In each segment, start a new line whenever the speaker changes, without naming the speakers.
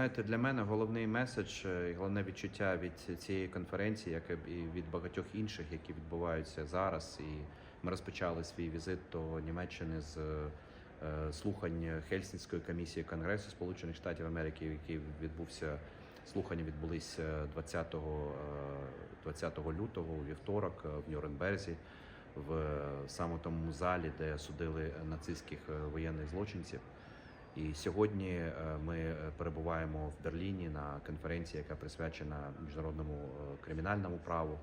знаєте, для мене головний меседж е, і головне відчуття від цієї конференції, як і від багатьох інших, які відбуваються зараз. І ми розпочали свій візит до Німеччини з е, слухань Хельсінської комісії Конгресу Сполучених Штатів Америки, який відбувся. Слухання відбулися 20, е, 20 лютого у вівторок е, в Нюрнберзі, в саме тому залі, де судили нацистських е, воєнних злочинців. І сьогодні е, ми е, перебуваємо в Берліні на конференції, яка присвячена міжнародному е, кримінальному праву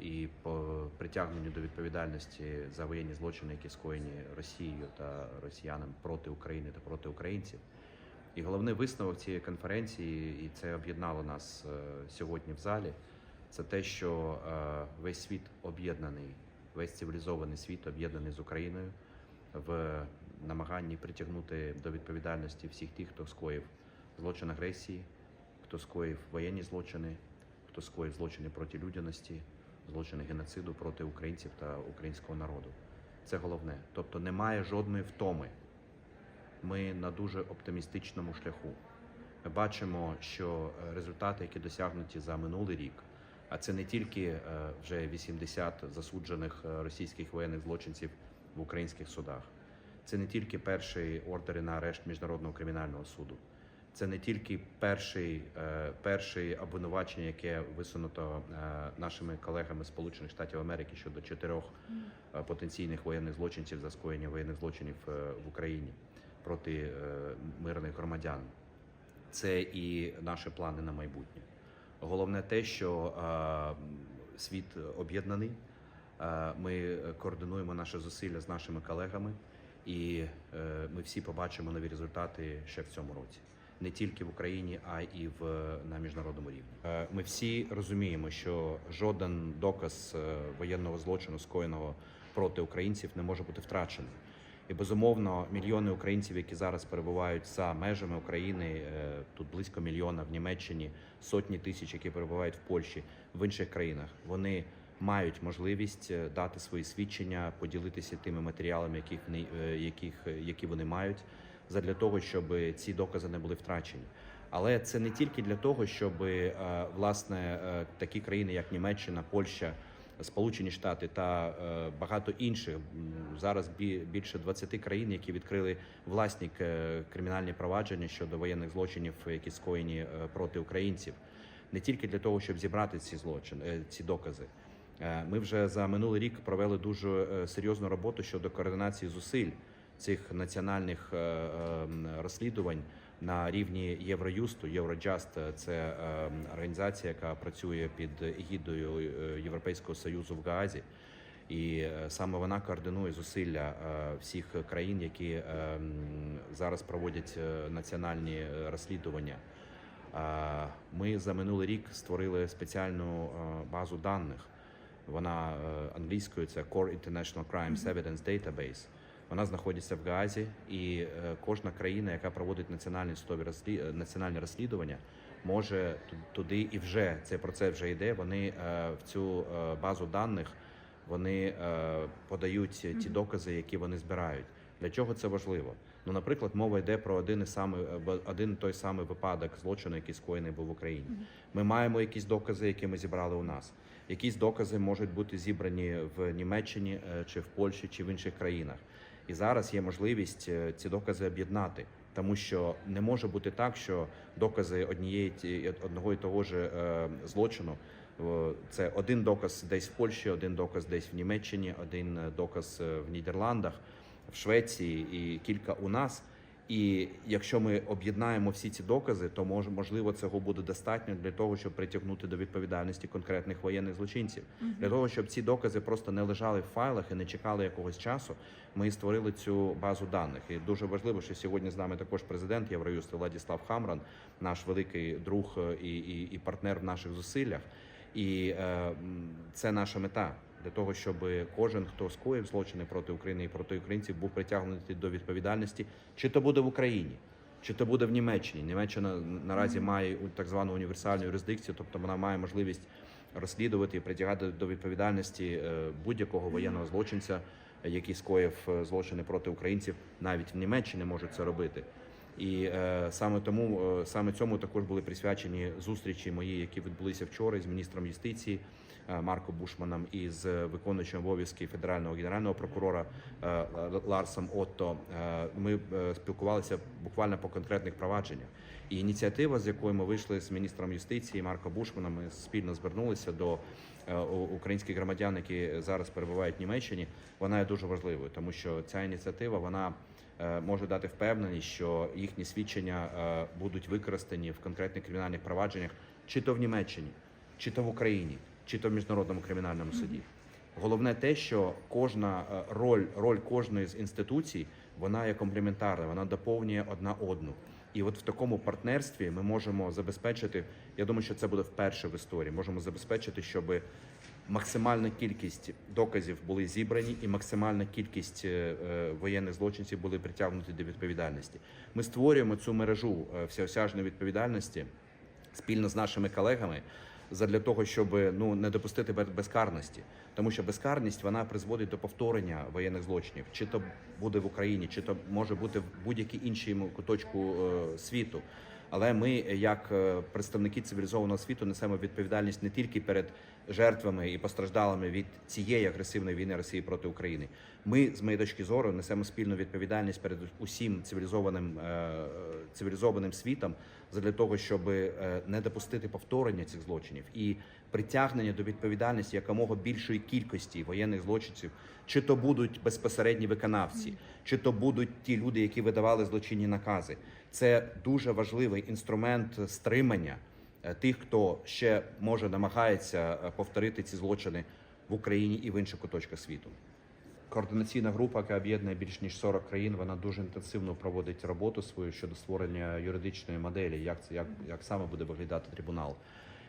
і по притягненню до відповідальності за воєнні злочини, які скоєні Росією та росіянам проти України та проти українців. І головний висновок цієї конференції, і це об'єднало нас сьогодні в залі. Це те, що весь світ об'єднаний, весь цивілізований світ об'єднаний з Україною в намаганні притягнути до відповідальності всіх тих, хто скоїв злочин агресії, хто скоїв воєнні злочини, хто скоїв злочини проти людяності, злочини геноциду проти українців та українського народу. Це головне. Тобто немає жодної втоми. Ми на дуже оптимістичному шляху. Ми бачимо, що результати, які досягнуті за минулий рік, а це не тільки е, вже 80 засуджених е, російських воєнних злочинців в українських судах, це не тільки перший ордери на арешт міжнародного кримінального суду, це не тільки перший, е, перший обвинувачення, яке висунуто е, нашими колегами Сполучених Штатів Америки щодо чотирьох е, потенційних воєнних злочинців за скоєння воєнних злочинів в Україні проти мирних громадян. Це і наші плани на майбутнє. Головне те, що світ об'єднаний. Ми координуємо наші зусилля з нашими колегами, і е, ми всі побачимо нові результати ще в цьому році. Не тільки в Україні, а і в на міжнародному рівні. Е, Ми всі розуміємо, що жоден доказ е, воєнного злочину, скоєного проти українців, не може бути втрачений. І безумовно, мільйони українців, які зараз перебувають за межами України, тут близько мільйона в Німеччині, сотні тисяч, які перебувають в Польщі, в інших країнах, вони мають можливість е, дати свої свідчення, поділитися тими матеріалами, яких е, яких, е, які вони мають, задля того, щоб ці докази не були втрачені. Але це не тільки для того, щоб власне такі країни, як Німеччина, Польща. Сполучені Штати та багато інших зараз бі- більше 20 країн, які відкрили власні кримінальні провадження щодо воєнних злочинів, які скоєні проти українців, не тільки для того, щоб зібрати ці злочини, ці докази. Е, Ми вже за минулий рік провели дуже е, серйозну роботу щодо координації зусиль цих національних е, розслідувань на рівні Євроюсту. Євроджаст це організація, яка працює під егідою Європейського союзу в Гаазі. І саме вона координує зусилля всіх країн, які зараз проводять національні розслідування. Ми за минулий рік створили спеціальну базу даних. Вона е, англійською це Core International Crimes Evidence Database. Вона знаходиться в Гаазі, і е, кожна країна, яка проводить національні е, національні розслідування, може туди і вже цей процес вже йде. Вони в цю базу даних вони подають ті докази, які вони збирають. Для чого це важливо? Ну, наприклад, мова йде про один і самий один той самий випадок злочину, який скоєний був в Україні. Ми маємо якісь докази, які ми зібрали у нас. Якісь докази можуть бути зібрані в Німеччині е, чи в Польщі чи в інших країнах. І зараз є можливість е, ці докази об'єднати, тому що не може бути так, що докази однієї одного і того ж е, злочину. Це один доказ десь в Польщі, один доказ десь в Німеччині, один доказ в Нідерландах, в Швеції і кілька у нас. І якщо ми об'єднаємо всі ці докази, то мож, можливо цього буде достатньо для того, щоб притягнути до відповідальності конкретних воєнних злочинців. Для того, щоб ці докази просто не лежали в файлах і не чекали якогось часу, ми створили цю базу даних. І дуже важливо, що сьогодні з нами також президент Євроюсту Владіслав Хамран, наш великий друг е, і, і, і партнер в наших зусиллях. І е, це наша мета для того, щоб кожен, хто скоїв злочини проти України і проти українців, був притягнутий до відповідальності, чи то буде в Україні, чи то буде в Німеччині. Німеччина наразі має так звану універсальну юрисдикцію, тобто вона має можливість розслідувати і притягати до відповідальності е, будь-якого воєнного злочинця, який скоїв е, злочини проти українців, навіть в Німеччині можуть це робити. І е, саме тому е, саме цьому також були присвячені зустрічі мої, які відбулися вчора з міністром юстиції е, Марко Бушманом і з виконуючим обов'язки федерального генерального прокурора Ларсом Отто. Ми спілкувалися буквально по конкретних провадженнях. І ініціатива, з якою ми вийшли з міністром юстиції Марко Бушманом, ми спільно звернулися до українських громадян, які зараз перебувають в Німеччині. Вона є дуже важливою, тому що ця ініціатива вона е, може дати впевненість, що їхні свідчення е, будуть використані в конкретних кримінальних провадженнях, чи то в Німеччині, чи то в Україні, чи то в міжнародному кримінальному суді. Головне те, що кожна е, роль, роль кожної з інституцій вона є комплементарна, вона доповнює одна одну. І от в такому партнерстві ми можемо забезпечити. Я думаю, що це буде вперше в історії. Можемо забезпечити, щоб максимальна кількість доказів були зібрані, і максимальна кількість е, е, воєнних злочинців були притягнуті до відповідальності. Ми створюємо цю мережу е, всеосяжної відповідальності спільно з нашими колегами задля того, щоб ну не допустити без- безкарності, тому що безкарність вона призводить до повторення воєнних злочинів, чи то буде в Україні, чи то може бути в будь-якій іншій куточку е, світу. Але ми, як е, представники цивілізованого світу, несемо відповідальність не тільки перед жертвами і постраждалими від цієї агресивної війни Росії проти України. Ми, з моєї точки зору, несемо спільну відповідальність перед усім цивілізованим е, цивілізованим світом для того, щоб е, не допустити повторення цих злочинів і притягнення до відповідальності якомога більшої кількості воєнних злочинців, чи то будуть безпосередні виконавці, чи то будуть ті люди, які видавали злочинні накази. Це дуже важливий інструмент стримання е, тих, хто ще може намагається е, повторити ці злочини в Україні і в інших куточках світу. Координаційна група, яка об'єднує більш ніж 40 країн, вона дуже інтенсивно проводить роботу свою щодо створення юридичної моделі, як це як, як саме буде виглядати трибунал.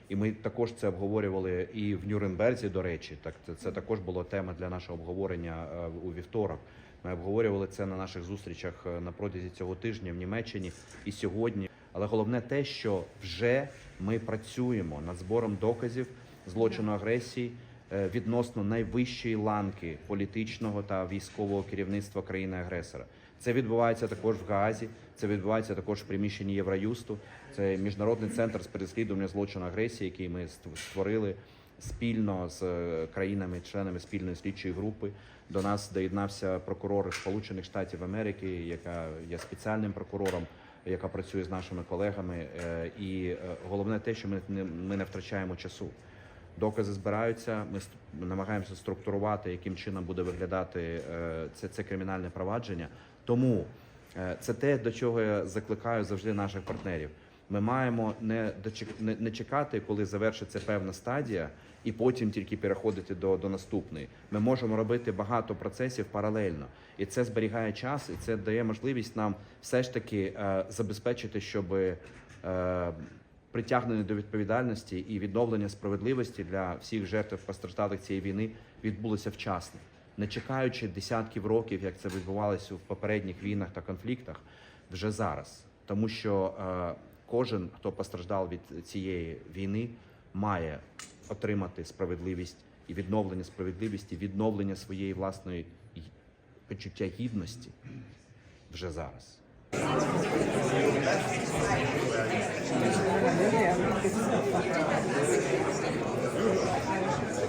І ми також це обговорювали і в Нюрнберзі, до речі, так це, це також була тема для нашого обговорення е, у вівторок. Ми обговорювали це на наших зустрічах е, на протязі цього тижня в Німеччині і сьогодні. Але головне те, що вже ми працюємо над збором доказів злочину агресії е, відносно найвищої ланки політичного та військового керівництва країни-агресора. Це відбувається також в Гаазі, це відбувається також в приміщенні Євроюсту. Це міжнародний центр з переслідування злочину агресії, який ми створили спільно з е, країнами-членами спільної слідчої групи. До нас доєднався прокурор Сполучених Штатів Америки, яка є спеціальним прокурором, яка працює з нашими колегами. Е, І е, головне те, що ми не ми не втрачаємо часу. Докази збираються. Ми намагаємося структурувати, яким чином буде виглядати це, це кримінальне провадження. Тому це те, до чого я закликаю завжди наших партнерів. Ми маємо не, не чекати, коли завершиться певна стадія, і потім тільки переходити до, до наступної. Ми можемо робити багато процесів паралельно, і це зберігає час, і це дає можливість нам все ж таки е, забезпечити, щоб е, притягнення до відповідальності і відновлення справедливості для всіх жертв постраждалих цієї війни відбулося вчасно, не чекаючи десятків років, як це відбувалося в попередніх війнах та конфліктах, вже зараз, тому що е, кожен, хто постраждав від цієї війни, має отримати справедливість і відновлення справедливості, відновлення своєї власної почуття гідності вже зараз.
Ah,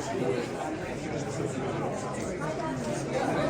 sí, Thank you.